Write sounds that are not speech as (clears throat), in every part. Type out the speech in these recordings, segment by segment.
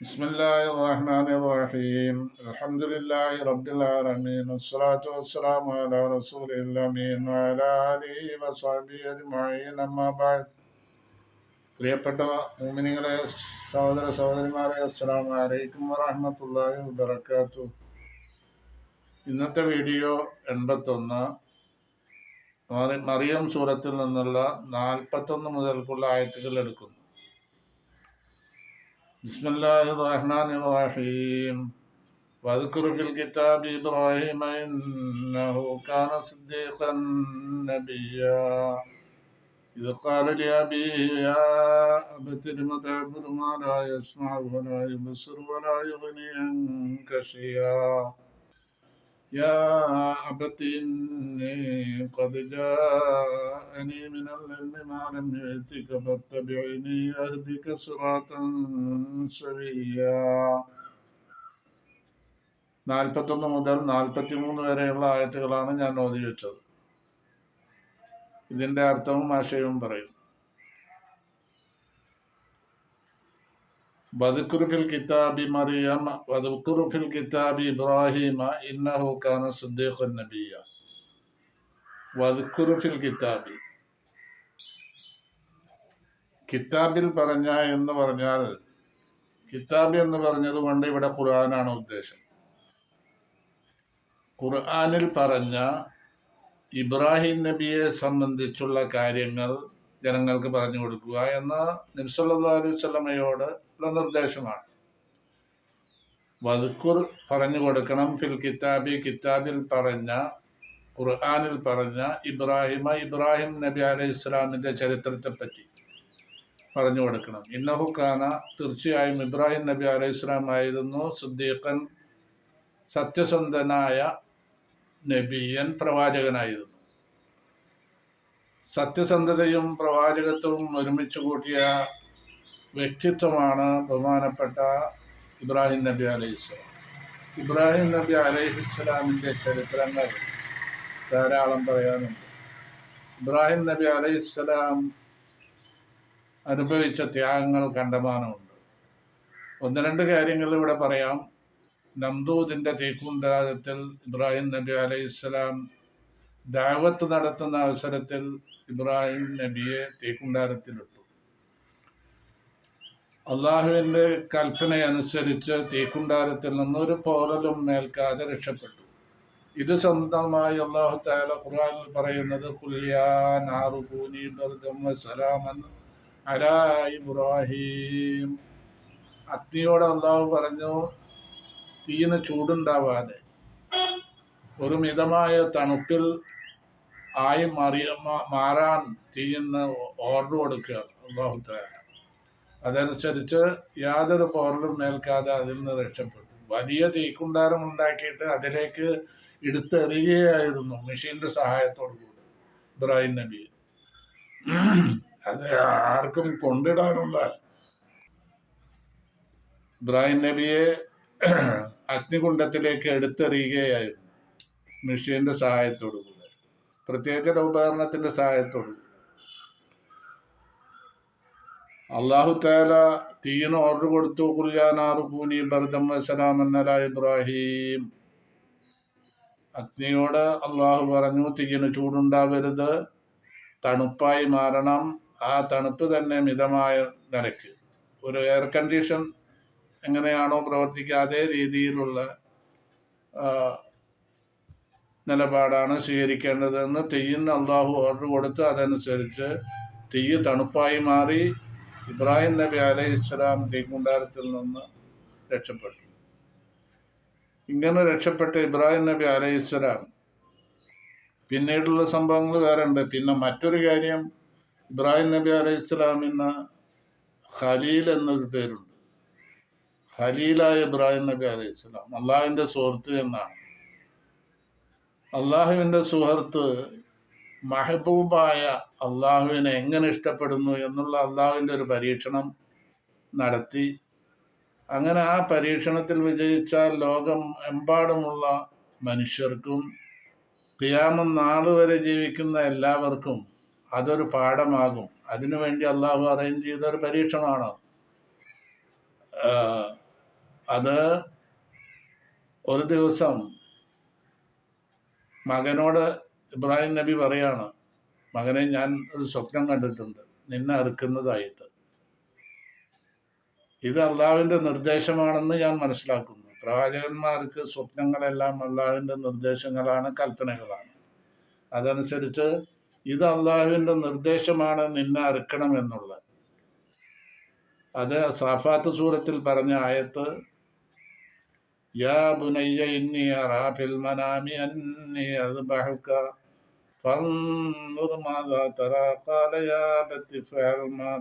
بسم الله الرحمن الرحيم الحمد لله رب العالمين والصلاة والسلام على رسول الأمين وعلى آله وصحبه أجمعين أما بعد പ്രിയപ്പെട്ട മോമിനികളെ സഹോദര സഹോദരിമാരെ അസ്സാം വലൈക്കും വറഹമത്തല്ലാഹി വബർക്കാത്തു ഇന്നത്തെ വീഡിയോ എൺപത്തൊന്ന് മറി- മറിയം സൂറത്തിൽ നിന്നുള്ള നാൽപ്പത്തൊന്ന് മുതൽക്കുള്ള ആയത്തുകൾ എടുക്കുന്നു بسم الله الرحمن الرحيم واذكر في الكتاب إبراهيم إنه كان صديقا نبيا إذ قال لأبيه يا أبت لم تعبد ما لا يسمع ولا يبصر ولا يغني عنك شيئا يا أبت إني قد جاءني من العلم ما لم يأتك فاتبعني أهدك صراطا سويا നാൽപ്പത്തൊന്ന് മുതൽ നാൽപ്പത്തി മൂന്ന് വരെയുള്ള ആയത്തുകളാണ് ഞാൻ ഓതി വെച്ചത് ഇതിന്റെ അർത്ഥവും ആശയവും പറയും വധുക്കുറുഫിൽ കിതാബി മറിയം വധുക്കുറുഫിൽ കിതാബി ഇബ്രാഹിമ ഇന്നഹു കാന സുദ്ദീഖൻ നബിയ. വധുക്കുറുഫിൽ കിതാബി. കിതാബിൽ പറഞ്ഞ എന്ന് പറഞ്ഞാൽ കിതാബ് എന്ന് പറഞ്ഞത് കൊണ്ട് ഇവിടെ ഖുർആനാണ് ഉദ്ദേശം. ഖുർആനിൽ പറഞ്ഞ ഇബ്രാഹിം നബിയെ സംബന്ധിച്ചുള്ള കാര്യങ്ങൾ ജനങ്ങൾക്ക് പറഞ്ഞു കൊടുക്കുക എന്ന നിംസല്ലാ അലൈഹി നിർദ്ദേശമാണ്. വധുക്കുർ പറഞ്ഞു കൊടുക്കണം. ഫിൽ കിതാബി കിതാബിൽ പറഞ്ഞ ഖുർആാനിൽ പറഞ്ഞ ഇബ്രാഹിമ ഇബ്രാഹിം നബി അലൈഹി ഇസ്ലാമിന്റെ ചരിത്രത്തെ പറ്റി പറഞ്ഞു കൊടുക്കണം. ഇന്നഹു ഖാന തീർച്ചയായും ഇബ്രാഹിം നബി അലൈഹി ഇസ്ലാം ആയിരുന്നു സുദ്ദീഖൻ സത്യസന്ധനായ നബിയൻ പ്രവാചകനായിരുന്നു. സത്യസന്ധതയും പ്രവാചകത്വവും ഒരുമിച്ച് കൂട്ടിയ വ്യക്തിത്വമാണ് ബഹുമാനപ്പെട്ട ഇബ്രാഹിം നബി അലൈഹിസ്ലാം ഇബ്രാഹിം നബി അലൈഹിസ്ലാമിന്റെ ചരിത്രങ്ങൾ ധാരാളം പറയാനുണ്ട്. ഇബ്രാഹിം നബി അലൈഹിസ്സലാം അനുഭവിച്ച ത്യാഗങ്ങൾ കണ്ടമാനമുണ്ട്. ഒന്ന് രണ്ട് കാര്യങ്ങൾ ഇവിടെ പറയാം. നംദൂദിന്റെ തീക്കുണ്ടാകത്തിൽ ഇബ്രാഹിം നബി അലൈഹിസ്സലാം ദാവത്ത് നടത്തുന്ന അവസരത്തിൽ ഇബ്രാഹിം നബിയെ തീക്കുണ്ടാരത്തിലിട്ടു അള്ളാഹുവിന്റെ കൽപ്പനയനുസരിച്ച് തീക്കുണ്ടാരത്തിൽ നിന്ന് ഒരു പോറലും മേൽക്കാതെ രക്ഷപ്പെട്ടു. ഇത് സ്വന്തമായി അള്ളാഹു താല ഖുർആനിൽ പറയുന്നത് ഇബ്രാഹിം. അഗ്നിയോട് അള്ളാഹു പറഞ്ഞു തീന്ന് ചൂടുണ്ടാവാതെ. ഒരു മിതമായ തണുപ്പിൽ ആയി മാറിയ മാറാൻ തീയെന്ന് ഓർഡർ കൊടുക്കുകയാണ് അള്ളാഹു താല അതനുസരിച്ച് യാതൊരു പോറലും മേൽക്കാതെ അതിൽ നിന്ന് രക്ഷപ്പെട്ടു. വലിയ തീക്കുണ്ടാരം ഉണ്ടാക്കിയിട്ട് അതിലേക്ക് എടുത്തെറിയുകയായിരുന്നു മെഷീന്റെ സഹായത്തോടു കൂടി ഇബ്രാഹിം നബി. അത് ആർക്കും കൊണ്ടിടാനുള്ള ഇബ്രാഹിം നബിയെ അഗ്നികുണ്ഡത്തിലേക്ക് എടുത്തെറിയുകയായിരുന്നു മെഷീന്റെ സഹായത്തോടു കൂടെ പ്രത്യേക ഉപകരണത്തിന്റെ സഹായത്തോടു കൂടെ അള്ളാഹു താല തീന ഓർഡർ കൊടുത്തു. കുറിയാനാറുകൂനി ബർദം വസലാമന്നല ഇബ്രാഹിം. അഗ്നിയോട് അള്ളാഹു പറഞ്ഞു തീയിന് ചൂടുണ്ടാവരുത്. തണുപ്പായി മാറണം. ആ തണുപ്പ് തന്നെ മിതമായ നിലയ്ക്ക്. ഒരു എയർ കണ്ടീഷൻ എങ്ങനെയാണോ പ്രവർത്തിക്കുക അതേ രീതിയിലുള്ള നിലപാടാണ് സ്വീകരിക്കേണ്ടതെന്ന് തെയ്യിന് അള്ളാഹു ഓർഡർ കൊടുത്ത് അതനുസരിച്ച് തീയ് തണുപ്പായി മാറി ഇബ്രാഹിം നബി അലൈഹി ഇസ്ലാം തീക്കുണ്ടാരത്തിൽ നിന്ന് രക്ഷപ്പെട്ടു. ഇങ്ങനെ രക്ഷപ്പെട്ട ഇബ്രാഹിം നബി അലൈഹി ഇസ്ലാം പിന്നീടുള്ള സംഭവങ്ങൾ വേറെ ഉണ്ട് പിന്നെ മറ്റൊരു കാര്യം ഇബ്രാഹിം നബി അലൈഹി ഇസ്ലാമിന് ഖലീൽ എന്നൊരു പേരുണ്ട്. ഖലീലായ ഇബ്രാഹിം നബി അലൈഹി ഇസ്ലാം അള്ളാഹുവിന്റെ സുഹൃത്ത് എന്നാണ്. അള്ളാഹുവിന്റെ സുഹൃത്ത് മഹബൂബായ അള്ളാഹുവിനെ എങ്ങനെ ഇഷ്ടപ്പെടുന്നു എന്നുള്ള അള്ളാഹുവിന്റെ ഒരു പരീക്ഷണം നടത്തി. അങ്ങനെ ആ പരീക്ഷണത്തിൽ വിജയിച്ചാൽ ലോകം എമ്പാടുമുള്ള മനുഷ്യർക്കും ക്രിയാമം നാൾ വരെ ജീവിക്കുന്ന എല്ലാവർക്കും അതൊരു പാഠമാകും. അതിനുവേണ്ടി അള്ളാഹു അറേഞ്ച് ചെയ്ത ഒരു പരീക്ഷണമാണ്. അത് ഒരു ദിവസം മകനോട് ഇബ്രാഹിം നബി പറയാണ് മകനെ ഞാൻ ഒരു സ്വപ്നം കണ്ടിട്ടുണ്ട്. നിന്നെ അറുക്കുന്നതായിട്ട്. ഇത് അള്ളാഹുവിന്റെ നിർദ്ദേശമാണെന്ന് ഞാൻ മനസ്സിലാക്കുന്നു. പ്രവാചകന്മാർക്ക് സ്വപ്നങ്ങളെല്ലാം അള്ളാഹുവിന്റെ നിർദ്ദേശങ്ങളാണ് കൽപ്പനകളാണ്. അതനുസരിച്ച് ഇത് അള്ളാഹുവിന്റെ നിർദ്ദേശമാണ് നിന്നെ അറുക്കണം എന്നുള്ളത് അത് സാഫാത്ത് സൂറത്തിൽ പറഞ്ഞ ആയത്ത് യാ ബുനയ്യ ഇന്നി അറാ ഫിൽ മനാമി അന്നി അദ്ബഹുക فانظر ماذا ترى قال يا أبت افعل ما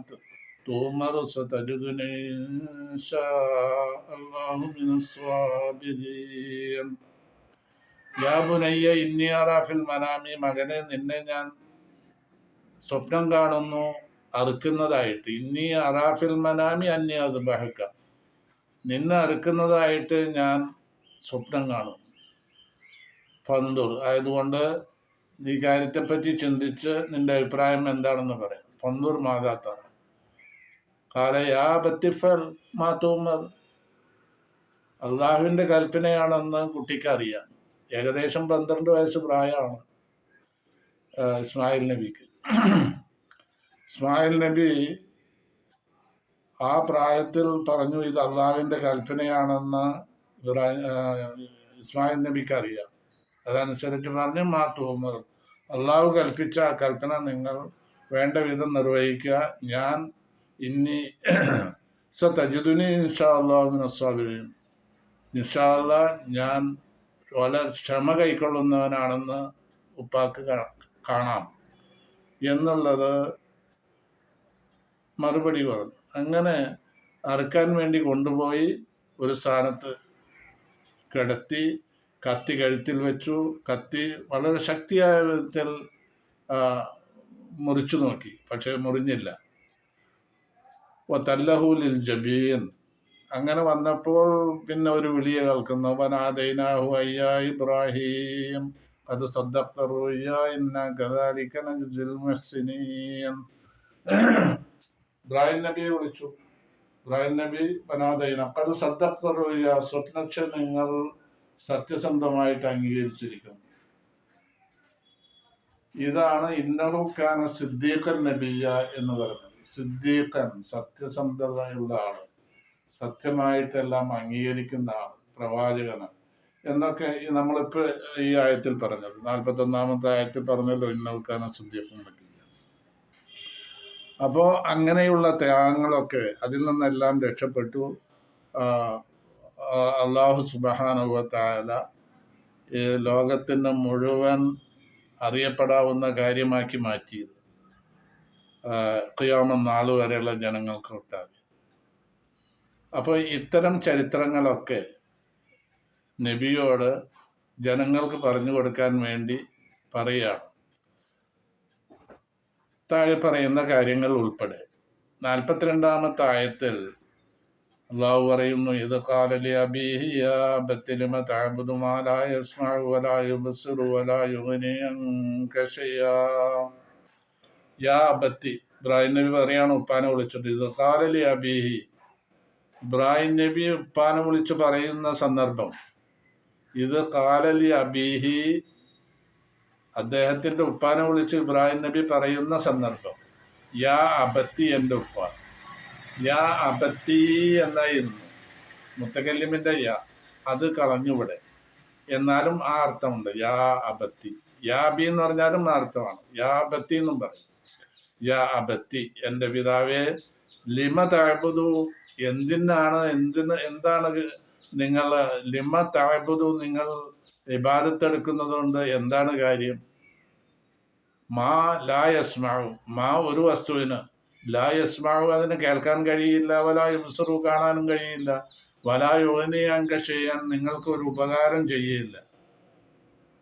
تؤمر ستجدني إن شاء الله من الصابرين യാ ബുനയ്യ ഇന്നി അറാ ഫിൽ മനാമി മകനെ നിന്നെ ഞാൻ സ്വപ്നം കാണുന്നു അറുക്കുന്നതായിട്ട് ഇന്നി അറാഫിൽ മനാമി അന്യ അത് ബഹക്ക നിന്നെ അറുക്കുന്നതായിട്ട് ഞാൻ സ്വപ്നം കാണും. പന്തൂർ ആയതുകൊണ്ട് ഈ കാര്യത്തെപ്പറ്റി ചിന്തിച്ച് നിന്റെ അഭിപ്രായം എന്താണെന്ന് പറയാം. പന്തൂർ മാതാത്ത കാല യാ മാത്തൂമർ അള്ളാഹുവിന്റെ കൽപ്പനയാണെന്ന് കുട്ടിക്ക് അറിയാം ഏകദേശം പന്ത്രണ്ട് വയസ്സ് പ്രായമാണ് ഇസ്മായിൽ നബിക്ക്. ഇസ്മായിൽ നബി ആ പ്രായത്തിൽ പറഞ്ഞു ഇത് അള്ളാഹുവിന്റെ കൽപ്പനയാണെന്ന് ഇസ്മായിൽ നബിക്ക് അറിയാം. അതനുസരിച്ച് പറഞ്ഞു മാ ഉമർ അള്ളാഹു കൽപ്പിച്ച ആ കൽപ്പന നിങ്ങൾ വേണ്ട വിധം നിർവഹിക്കുക. ഞാൻ ഇനി (clears throat) സ ഇൻഷാ അള്ളാഹുവിന് ഇൻഷാ അല്ലാ ഞാൻ വളരെ ക്ഷമ കൈക്കൊള്ളുന്നവനാണെന്ന് ഉപ്പാക്ക് കാണാം. എന്നുള്ളത് മറുപടി പറഞ്ഞു. അങ്ങനെ അറുക്കാൻ വേണ്ടി കൊണ്ടുപോയി ഒരു സ്ഥാനത്ത് കിടത്തി കത്തി കഴുത്തിൽ വെച്ചു. കത്തി വളരെ ശക്തിയായ വിധത്തിൽ മുറിച്ചു നോക്കി. പക്ഷെ മുറിഞ്ഞില്ല. തല്ലഹൂലിൽ ജബീൻ. അങ്ങനെ വന്നപ്പോൾ പിന്നെ ഒരു വിളിയെ കേൾക്കുന്നു. വനാദൈനാഹു അയ്യാ ഇബ്രാഹീം. അത് സദ്ദഖറുയ്യ ഇന്ന ഗദാലിക്കന നജ്സിൽ മുഹ്സിനീൻ. ഇബ്രാഹിം നബിയെ വിളിച്ചു. ഇബ്രാഹിം നബി വനാദൈന അത് സദ്ദഖറുയ്യ സ്വപ്നക്ഷ നിങ്ങൾ സത്യസന്ധമായിട്ട് അംഗീകരിച്ചിരിക്കുന്നു. ഇതാണ് ഇന്നഹുക്കാന സിദ്ദീഖൻ നബിയ എന്ന് പറയുന്നത്. സിദ്ദീഖൻ സത്യസന്ധതയുള്ള ആൾ സത്യമായിട്ടെല്ലാം അംഗീകരിക്കുന്ന ആൾ പ്രവാചകന് എന്നൊക്കെ നമ്മളിപ്പോ ഈ ആയത്തിൽ പറഞ്ഞത് നാൽപ്പത്തി ഒന്നാമത്തെ ആയത്തിൽ പറഞ്ഞല്ലോ ഇന്നഹുക്കാന സിദ്ദീഖൻ നബിയ അപ്പോ അങ്ങനെയുള്ള ത്യാഗങ്ങളൊക്കെ അതിൽ നിന്നെല്ലാം രക്ഷപ്പെട്ടു. അള്ളാഹു സുബാനുവത്തായ ഈ ലോകത്തിന് മുഴുവൻ അറിയപ്പെടാവുന്ന കാര്യമാക്കി മാറ്റിയത്. ഖിയാമം നാൾ വരെയുള്ള ജനങ്ങൾക്ക് ഒട്ടാകെ അപ്പോൾ ഇത്തരം ചരിത്രങ്ങളൊക്കെ നബിയോട് ജനങ്ങൾക്ക് പറഞ്ഞു കൊടുക്കാൻ വേണ്ടി പറയുകയാണ്. താഴെ പറയുന്ന കാര്യങ്ങൾ ഉൾപ്പെടെ. നാൽപ്പത്തിരണ്ടാമത്തെ ആയത്തിൽ അള്ളാഹു പറയുന്നു ഇത് കാലലി അബീഹി യാ ബത്തിലിമ തഅബുദു മാ ലാ യസ്മഉ വലാ യുബ്സിറു വലാ യുഗ്നി അൻക യാ ഇബ്രാഹിം നബി പറയാണ് ഉപ്പാനെ വിളിച്ചിട്ട് ഇത് കാലലി അബീഹി ഇബ്രാഹിം നബി ഉപ്പാനെ വിളിച്ച് പറയുന്ന സന്ദർഭം ഇത് കാലലി അബീഹി അദ്ദേഹത്തിന്റെ ഉപ്പാനെ വിളിച്ച് ഇബ്രാഹിം നബി പറയുന്ന സന്ദർഭം യാ അബത്തി എന്റെ ഉപ്പ യാ അബത്തി എന്നായിരുന്നു. മുത്തകല്ലിമിന്റെ യാ അത് കളഞ്ഞുവിടെ. എന്നാലും ആ അർത്ഥമുണ്ട് യാ അബത്തി. യാബി എന്ന് പറഞ്ഞാലും ആ അർത്ഥമാണ്. യാ അബത്തി എന്നും പറയും. യാ അബത്തി എന്റെ പിതാവേ ലിമ താഴ്ബുദു എന്തിനാണ് എന്തിന് എന്താണ് നിങ്ങൾ ലിമ താഴ്ബുദു നിങ്ങൾ വിവാദത്തെടുക്കുന്നതുകൊണ്ട് എന്താണ് കാര്യം? മാ ലായസ്മാവു മാ ഒരു വസ്തുവിന്. ലായസ്മാവു അതിന് കേൾക്കാൻ കഴിയില്ല വലാ മിസറു കാണാനും കഴിയില്ല. വലാ യോനിയങ്ക ചെയ്യാൻ നിങ്ങൾക്ക് ഒരു ഉപകാരം ചെയ്യില്ല.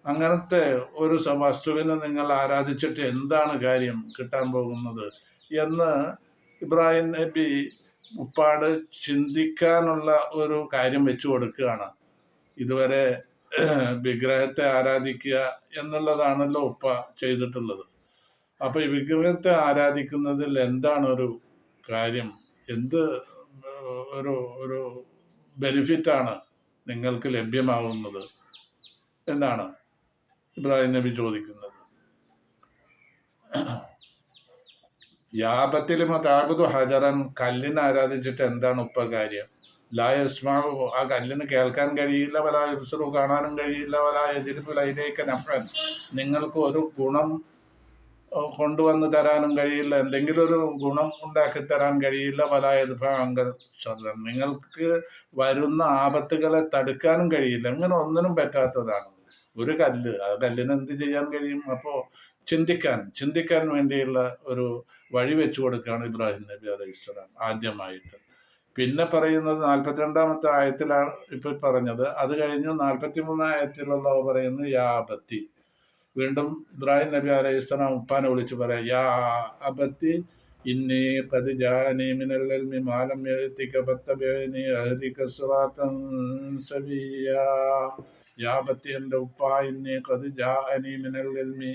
അങ്ങനത്തെ ഒരു വസ്തുവിനെ നിങ്ങൾ ആരാധിച്ചിട്ട് എന്താണ് കാര്യം കിട്ടാൻ പോകുന്നത് എന്ന് ഇബ്രാഹിം നബി ഉപ്പാട് ചിന്തിക്കാനുള്ള ഒരു കാര്യം വെച്ചു കൊടുക്കുകയാണ്. ഇതുവരെ വിഗ്രഹത്തെ ആരാധിക്കുക എന്നുള്ളതാണല്ലോ ഉപ്പ ചെയ്തിട്ടുള്ളത്. അപ്പൊ ഈ വിഗ്രഹത്തെ ആരാധിക്കുന്നതിൽ എന്താണ് ഒരു കാര്യം? എന്ത് ഒരു ഒരു ബെനിഫിറ്റ് ആണ് നിങ്ങൾക്ക് ലഭ്യമാവുന്നത് എന്നാണ് ഇബ്രാഹിം നബി ചോദിക്കുന്നത്. യാപത്തിലും അതാകുതു ഹജറൻ കല്ലിനെ ആരാധിച്ചിട്ട് എന്താണ് ഉപകാര്യം ലായസ്മാവ് ആ കല്ലിന് കേൾക്കാൻ കഴിയില്ല വല ഇസ്രു കാണാനും കഴിയില്ല വല എതിർപ്പ് ലൈലേക്ക് നഫൻ നിങ്ങൾക്ക് ഒരു ഗുണം കൊണ്ടുവന്ന് തരാനും കഴിയില്ല എന്തെങ്കിലും ഒരു ഗുണം ഉണ്ടാക്കി തരാൻ കഴിയില്ല വല എതിർപ്പ് നിങ്ങൾക്ക് വരുന്ന ആപത്തുകളെ തടുക്കാനും കഴിയില്ല അങ്ങനെ ഒന്നിനും പറ്റാത്തതാണ്. ഒരു കല്ല് ആ കല്ലിന് എന്ത് ചെയ്യാൻ കഴിയും? അപ്പോൾ ചിന്തിക്കാൻ ചിന്തിക്കാൻ വേണ്ടിയുള്ള ഒരു വഴി വെച്ചു കൊടുക്കുകയാണ് ഇബ്രാഹിം നബി അലൈഹി സ്വലാം ആദ്യമായിട്ട്. പിന്നെ പറയുന്നത് നാൽപ്പത്തിരണ്ടാമത്തെ ആയത്തിലാണ് ഇപ്പൊ പറഞ്ഞത്. അത് കഴിഞ്ഞു നാൽപ്പത്തി മൂന്നായത്തിലുള്ളവ പറയുന്നു യാ അബത്തി. വീണ്ടും ഇബ്രാഹിം നബി അലൈഹി ഇസ്ലാം ഉപ്പാനെ വിളിച്ചു പറയാം യാ ഇന്നി മിനൽ അൽമി ഉപ്പ ഇന്നി കത് ജാനി മിനൽ അൽമി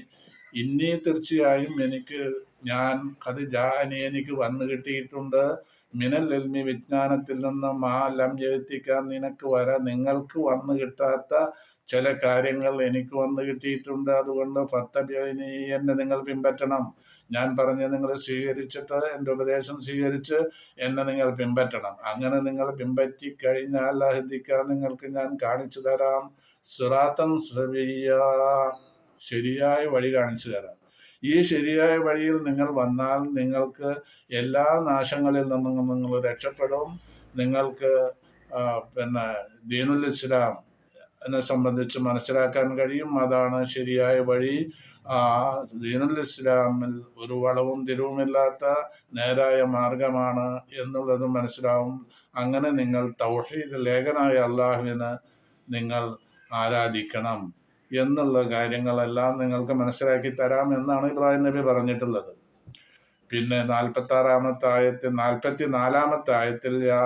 ഇന്നി തീർച്ചയായും എനിക്ക് ഞാൻ കത് ജാനി എനിക്ക് വന്നു കിട്ടിയിട്ടുണ്ട്. മിനൽ എൽമി വിജ്ഞാനത്തിൽ നിന്ന് മാ ലം എഴുത്തിക്കാൻ നിനക്ക് വരാ നിങ്ങൾക്ക് വന്നു കിട്ടാത്ത ചില കാര്യങ്ങൾ എനിക്ക് വന്നു കിട്ടിയിട്ടുണ്ട്. അതുകൊണ്ട് ഫത്തബിയനി എന്നെ നിങ്ങൾ പിൻപറ്റണം. ഞാൻ പറഞ്ഞ് നിങ്ങൾ സ്വീകരിച്ചിട്ട് എന്റെ ഉപദേശം സ്വീകരിച്ച് എന്നെ നിങ്ങൾ പിൻപറ്റണം. അങ്ങനെ നിങ്ങൾ പിൻപറ്റി കഴിഞ്ഞാൽ അഹദിക്കാൻ നിങ്ങൾക്ക് ഞാൻ കാണിച്ചു തരാം. സുറാത്തൻ ശ്രവിയ ശരിയായ വഴി കാണിച്ചു തരാം. ഈ ശരിയായ വഴിയിൽ നിങ്ങൾ വന്നാൽ നിങ്ങൾക്ക് എല്ലാ നാശങ്ങളിൽ നിന്നും നിങ്ങൾ രക്ഷപ്പെടും. നിങ്ങൾക്ക് പിന്നെ ദീനുൽ ഇസ്ലാം എന്നെ സംബന്ധിച്ച് മനസ്സിലാക്കാൻ കഴിയും. അതാണ് ശരിയായ വഴി. ആ ദീനുൽ ഇസ്ലാമിൽ ഒരു വളവും തിരിവുമില്ലാത്ത നേരായ മാർഗമാണ് എന്നുള്ളത് മനസ്സിലാവും. അങ്ങനെ നിങ്ങൾ തൗഹീദ് ലേഖനായ അള്ളാഹുവിന് നിങ്ങൾ ആരാധിക്കണം. എന്നുള്ള കാര്യങ്ങളെല്ലാം നിങ്ങൾക്ക് മനസ്സിലാക്കി തരാം എന്നാണ് ഇബ്രാഹിം നബി പറഞ്ഞിട്ടുള്ളത്. പിന്നെ നാൽപ്പത്തി ആറാമത്തെ ആയത്തിൽ നാൽപ്പത്തി നാലാമത്തെ ആയത്തിൽ യാ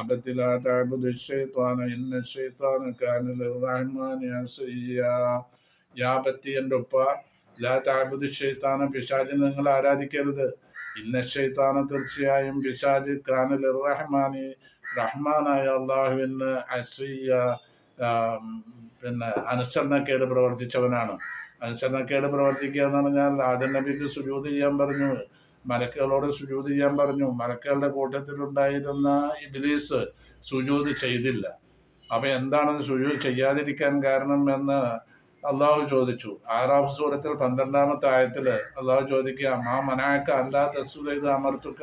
അബത്തിലാ തഅബുദു ശൈത്വാന ഇന്ന ശൈത്വാന കാന ലിർറഹ്മാനി അസിയ്യാ യാ ബത്തി എന്റെ ഉപ്പ ലാ താബുദ് ഷെയ്ത്താന പിശാജിനെ നിങ്ങൾ ആരാധിക്കരുത്. ഇന്ന ഷെയ്ത്താന തീർച്ചയായും പിശാജ് കാന റഹ്മാനി റഹ്മാനായ അള്ളാഹുവിന് അസിയ പിന്നെ അനുസരണക്കേട് പ്രവർത്തിച്ചവനാണ്. അനുസരണക്കേട് പ്രവർത്തിക്കുക എന്ന് പറഞ്ഞാൽ ആദ്യം നബിക്ക് സുജൂത് ചെയ്യാൻ പറഞ്ഞു. മലക്കുകളോട് സുജൂത് ചെയ്യാൻ പറഞ്ഞു. മലക്കുകളുടെ കൂട്ടത്തിലുണ്ടായിരുന്ന ഇബിലീസ് സുജൂത് ചെയ്തില്ല. അപ്പൊ എന്താണ് സുജൂത് ചെയ്യാതിരിക്കാൻ കാരണം എന്ന് അള്ളാഹു ചോദിച്ചു. ആറാം സൂറത്തിൽ പന്ത്രണ്ടാമത്തെ ആയത്തിൽ അള്ളാഹു ചോദിക്കുക മാ മനാക്ക അല്ലാ തസ്സുദ് അമർത്തുക്ക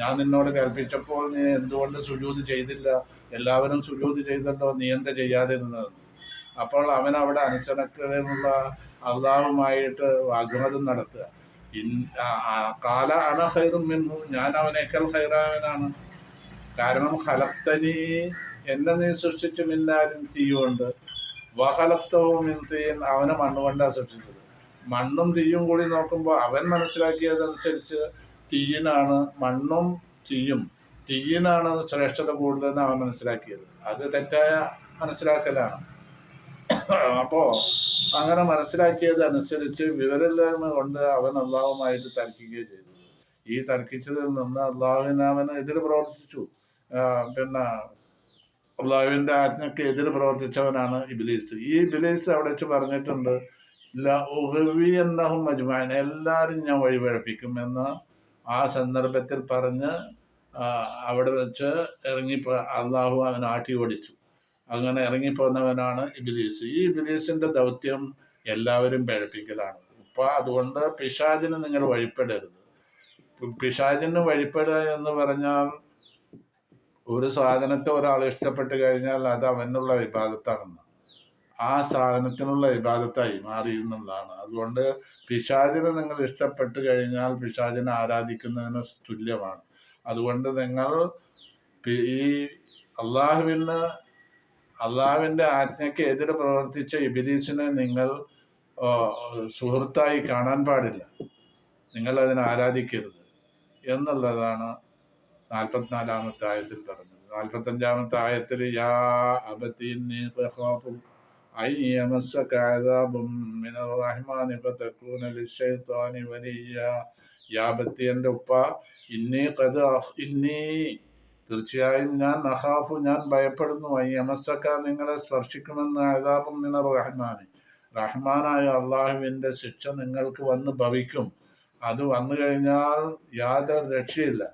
ഞാൻ നിന്നോട് കൽപ്പിച്ചപ്പോൾ നീ എന്തുകൊണ്ട് സുജൂത് ചെയ്തില്ല? എല്ലാവരും സുജൂത് ചെയ്തല്ലോ നീ എന്താ ചെയ്യാതിരുന്നത്? അപ്പോൾ അവൻ അവിടെ അനുസരണക്കുള്ള അള്ളാഹുമായിട്ട് വാഗ്വാദം നടത്തുക. കാല അന ഹൈറും മിൻഹു ഞാൻ അവനേക്കാൾ ഹൈറാവനാണ് കാരണം ഹലക്തനി എന്നെ നീ സൃഷ്ടിച്ചു മിന്നാലും തീയുണ്ട് വഹലക്തവും തീയൻ അവനെ മണ്ണുകൊണ്ടാണ് സൃഷ്ടിച്ചത്. മണ്ണും തീയും കൂടി നോക്കുമ്പോൾ അവൻ മനസ്സിലാക്കിയതനുസരിച്ച് തീയിനാണ് മണ്ണും തീയും തീയിനാണ് ശ്രേഷ്ഠത കൂടുതലെന്ന് അവൻ മനസ്സിലാക്കിയത്. അത് തെറ്റായ മനസ്സിലാക്കലാണ്. അപ്പോ അങ്ങനെ മനസ്സിലാക്കിയത് അനുസരിച്ച് വിവരമില്ലായ്മ കൊണ്ട് അവൻ അള്ളാഹുമായിട്ട് തർക്കിക്കുകയും ചെയ്തു. ഈ തർക്കിച്ചതിൽ നിന്ന് അള്ളാഹുവിന് അവന് എതിര് പ്രവർത്തിച്ചു. പിന്നെ അള്ളാഹുവിന്റെ ആജ്ഞക്ക് എതിര് പ്രവർത്തിച്ചവനാണ് ഇബിലീസ്. ഈ ഇബിലീസ് അവിടെ വെച്ച് പറഞ്ഞിട്ടുണ്ട് എന്നഹും മജ്മാൻ എല്ലാവരും ഞാൻ വഴിപഴപ്പിക്കും എന്ന് ആ സന്ദർഭത്തിൽ പറഞ്ഞ് അവിടെ വെച്ച് ഇറങ്ങി അള്ളാഹു അവൻ ആട്ടി ഓടിച്ചു അങ്ങനെ ഇറങ്ങിപ്പോന്നവനാണ് ഇബിലീസ്. ഈ ഇബിലീസിന്റെ ദൗത്യം എല്ലാവരും പഴപ്പിക്കലാണ് അപ്പൊ അതുകൊണ്ട് പിശാചിന് നിങ്ങൾ വഴിപ്പെടരുത്. പിശാചിന് വഴിപ്പെടുക എന്ന് പറഞ്ഞാൽ ഒരു സാധനത്തെ ഒരാൾ ഇഷ്ടപ്പെട്ട് കഴിഞ്ഞാൽ അത് അവനുള്ള വിഭാഗത്താണെന്ന്. ആ സാധനത്തിനുള്ള വിഭാഗത്തായി മാറി എന്നുള്ളതാണ്. അതുകൊണ്ട് പിശാചിനെ നിങ്ങൾ ഇഷ്ടപ്പെട്ട് കഴിഞ്ഞാൽ പിശാചിനെ ആരാധിക്കുന്നതിന് തുല്യമാണ്. അതുകൊണ്ട് നിങ്ങൾ ഈ അള്ളാഹുവിന് അള്ളാവിന്റെ ആജ്ഞയ്ക്ക് എതിരെ പ്രവർത്തിച്ച ഇബിലീസിനെ നിങ്ങൾ സുഹൃത്തായി കാണാൻ പാടില്ല. നിങ്ങൾ അതിനെ ആരാധിക്കരുത് എന്നുള്ളതാണ് നാൽപ്പത്തിനാലാമത്തെ ആയത്തിൽ പറഞ്ഞത്. നാൽപ്പത്തഞ്ചാമത്തെ ആയത്തിൽ യാ അബത്തിന്റെ ഉപ്പ ഇന്നീ കഥ ഇന്നി തീർച്ചയായും ഞാൻ നഹാഫു ഞാൻ ഭയപ്പെടുന്നു. യമസക്ക നിങ്ങളെ സ്പർശിക്കുമെന്ന് അതാപം നിന റഹ്മാന്. റഹ്മാനായ അള്ളാഹുവിന്റെ ശിക്ഷ നിങ്ങൾക്ക് വന്ന് ഭവിക്കും. അത് വന്നു കഴിഞ്ഞാൽ യാതൊരു രക്ഷയില്ല.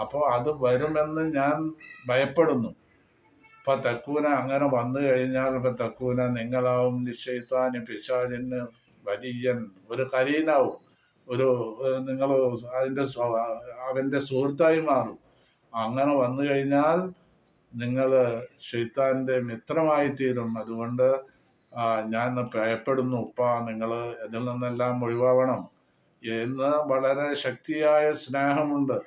അപ്പോൾ അത് വരുമെന്ന് ഞാൻ ഭയപ്പെടുന്നു. ഇപ്പം തക്കൂന അങ്ങനെ വന്നു കഴിഞ്ഞാൽ ഇപ്പം തക്കൂന നിങ്ങളാവും. നിശ്ചയിത്താന് പിശാചിന് വലിയൻ ഒരു കരീനാവും. ഒരു നിങ്ങൾ അതിന്റെ അവന്റെ സുഹൃത്തായി മാറും. അങ്ങനെ വന്നു കഴിഞ്ഞാൽ നിങ്ങൾ ഷെയ്ത്താന്റെ മിത്രമായി തീരും അതുകൊണ്ട് ഞാൻ ഭയപ്പെടുന്നു. ഉപ്പ നിങ്ങൾ ഇതിൽ നിന്നെല്ലാം ഒഴിവാവണം എന്ന് വളരെ ശക്തിയായ സ്നേഹമുണ്ട്.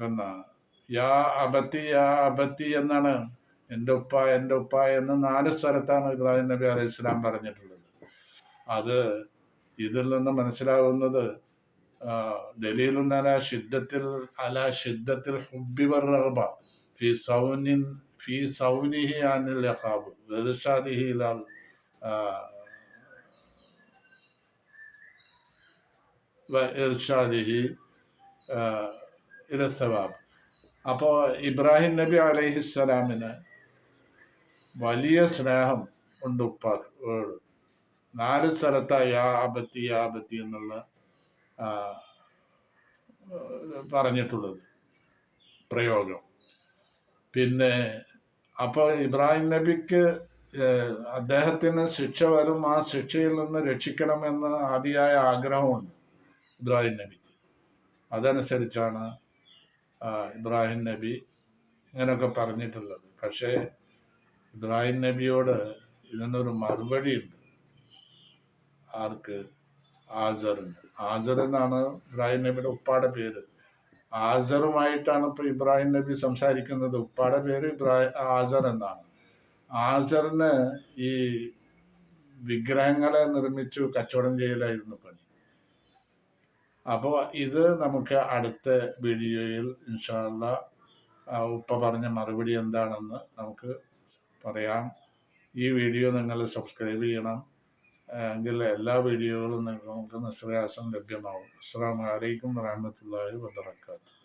പിന്നെ യാ അബത്തി യാ അബത്തി എന്നാണ് എന്റെ ഉപ്പ എന്റെ ഉപ്പ എന്ന് നാല് സ്ഥലത്താണ് ഇബ്രാഹിം നബി അലൈഹി ഇസ്ലാം പറഞ്ഞിട്ടുള്ളത്. അത് ഇതിൽ നിന്ന് മനസ്സിലാവുന്നത് ആ, ദലീലുൻ അല ഷിദ്ദത്തിൽ അല ഷിദ്ദത്തിൽ ഹുബ്ബി വർറഹബ ഫി സൗനിൻ ഫി സൗനിഹി അനിൽ യഖാബ് വെർഷാദിഹി ഇലാൽ ആ, വ- ഇർഷാദിഹി ആ, ഇല സവാബ് അപ്പോൾ ഇബ്രാഹിം നബി അലൈഹിസ്സലാമിന് വലിയ സ്നേഹം ഉണ്ട് ഉപ്പാട് നാല് സ്ഥലത്തായി യാ അബത്തി യാ അബത്തി എന്നുള്ള ആ, പറഞ്ഞിട്ടുള്ളത്. പ്രയോഗം. പിന്നെ അപ്പോൾ ഇബ്രാഹിം നബിക്ക് അദ്ദേഹത്തിന് ശിക്ഷ വരും. ആ ശിക്ഷയിൽ നിന്ന് രക്ഷിക്കണമെന്ന് അതിയായ ആഗ്രഹമുണ്ട് ഇബ്രാഹിം നബിക്ക്. അതനുസരിച്ചാണ് ഇബ്രാഹിം നബി ഇങ്ങനെയൊക്കെ പറഞ്ഞിട്ടുള്ളത്. പക്ഷേ ഇബ്രാഹിം നബിയോട് ഇതിനൊരു മറുപടി ഉണ്ട് ആർക്ക്? ആസറിന് ആസർ എന്നാണ് ഇബ്രാഹിം നബിയുടെ ഉപ്പാടെ പേര്. ആസറുമായിട്ടാണ് ഇപ്പൊ ഇബ്രാഹിം നബി സംസാരിക്കുന്നത്. ഉപ്പാടെ പേര് ഇബ്രാഹിം ആസർ എന്നാണ്. ആസറിന് ഈ വിഗ്രഹങ്ങളെ നിർമ്മിച്ചു കച്ചവടം ചെയ്യലായിരുന്നു പണി. അപ്പോൾ ഇത് നമുക്ക് അടുത്ത വീഡിയോയിൽ ഇൻഷാല്ല ഉപ്പ പറഞ്ഞ മറുപടി എന്താണെന്ന് നമുക്ക് പറയാം. ഈ വീഡിയോ നിങ്ങൾ സബ്സ്ക്രൈബ് ചെയ്യണം. എങ്കിൽ എല്ലാ വീഡിയോകളും നിങ്ങൾക്ക് നിഷ്പ്രയാസം ലഭ്യമാകും അസ്സാം വലൈക്കും വറഹമത്തല്ലാഹി വബർക്കാത്തു